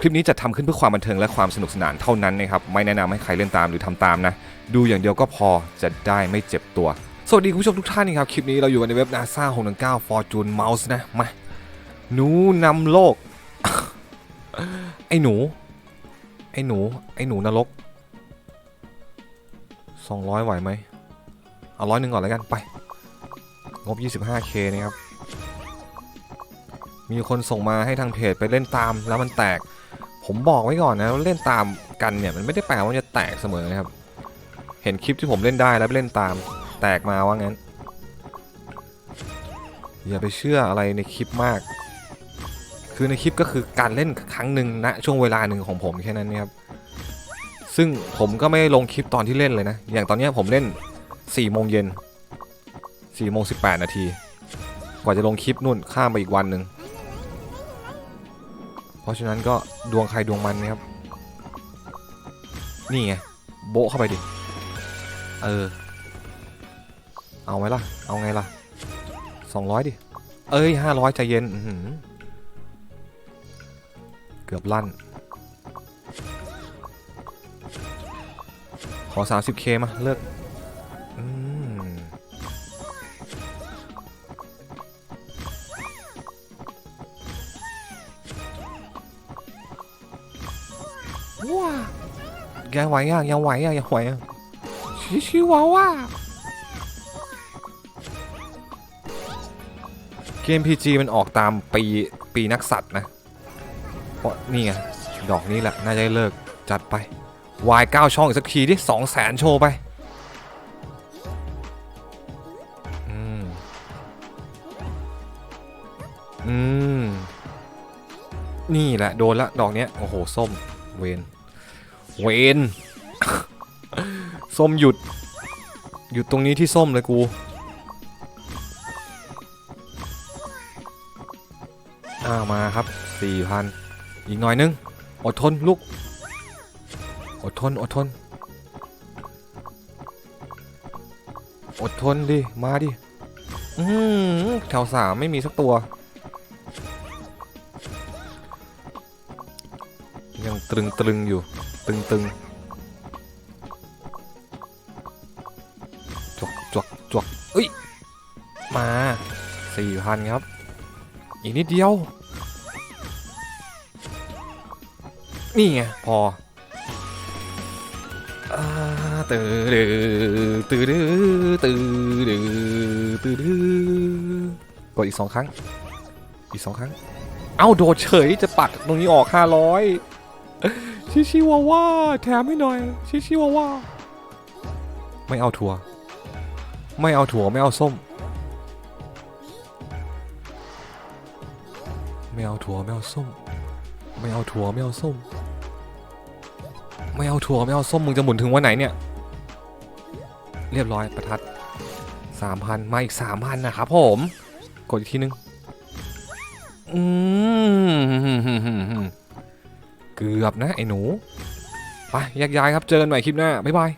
คลิปนี้จะทำขึ้นเพื่อความบันเทิงและความสนุกสนานเท่านั้นนะครับ ไม่แนะนำให้ใครเล่นตามหรือทำตามนะ ดูอย่างเดียวก็พอจะได้ไม่เจ็บตัว สวัสดีคุณผู้ชมทุกท่านนะครับ คลิปนี้เราอยู่กันในเว็บ NASA 619 Fortune Mouse นะ มา หนูนำโลก ไอ้หนู ไอ้หนู ไอ้หนูนรก 200 ไหวไหม เอาร้อยหนึ่งก่อนแล้วกัน ไป งบ 25k นะครับ มีคนส่งมาให้ทางเพจไปเล่นตามแล้วมันแตก ผมบอกไว้ก่อนนะเล่นตามกันเนี่ยมันไม่ได้แปลว่าจะแตกเสมอนะครับ เห็นคลิปที่ผมเล่นได้แล้วเล่นตามแตกมาว่างั้น อย่าไปเชื่ออะไรในคลิปมาก คือในคลิปก็คือการเล่นครั้งหนึ่งณช่วงเวลาหนึ่งของผมแค่นั้นนะครับซึ่งผมก็ไม่ลงคลิปตอนที่เล่นเลยนะ อย่างตอนนี้ผมเล่น4โมงเย็น4โมง18 นาที กว่าจะลงคลิปนู่นข้ามไปอีกวันหนึ่ง เพราะฉะนั้นก็ดวงใครดวงมันนะครับ นี่ไงโบเข้าไปดิ เออ เอาไหมล่ะ เอาไงล่ะ200ดิ เอ้ย500ใจเย็นเกือบลั่น ขอ 30k มา เลิกอืม ว้ายังไหวอะยังไหวอะยังไหวอะชิชิวาว่าเกม PG มันออกตามปีปีนักสัตว์นะ เพราะนี่ไงดอกนี้แหละ น่าจะได้เลิกจัดไปวาย9ช่องอีกสักทีดิสองแสนโชว์ไปอืมอืมนี่แหละ โดนละ ดอกเนี้ย โอ้โห ส้ม เวนเวนส้มหยุด หยุดตรงนี้ที่ส้มเลยกูอ้าวมาครับ4,000อีกหน่อยนึง อดทนลูก อดทน อดทน อดทนดิ มาดิ อืมแถวสามไม่มีสักตัว ตรึงตรึงอยู่ ตึงตึงจวกจวกจวกเอ้ย มาสี่พันครับ อีกนิดเดียว นี่ไง พออ่าตื่นดื้อตื่นดื้อตื่นดื้อตื่นดื้อกดอีกสองครั้ง อีกสองครั้ง เอ้า โดดเฉยจะปัดตรงนี้ออกห้าร้อย ชิชิวาว่าแถมให้หน่อย ชิชิวาว่าไม่เอาถั่ว ไม่เอาถั่วไม่เอาส้ม ไม่เอาถั่วไม่เอาส้ม ไม่เอาถั่วไม่เอาส้ม ไม่เอาถั่วไม่เอาส้มมึงจะหมุนถึงวันไหนเนี่ย เรียบร้อยประทัดสามพันมาอีกสามพันนะครับผม กดอีกทีนึง อืม เกือบนะไอ้หนู ไปแยกย้ายครับ เจอกันใหม่คลิปหน้า บ๊ายบาย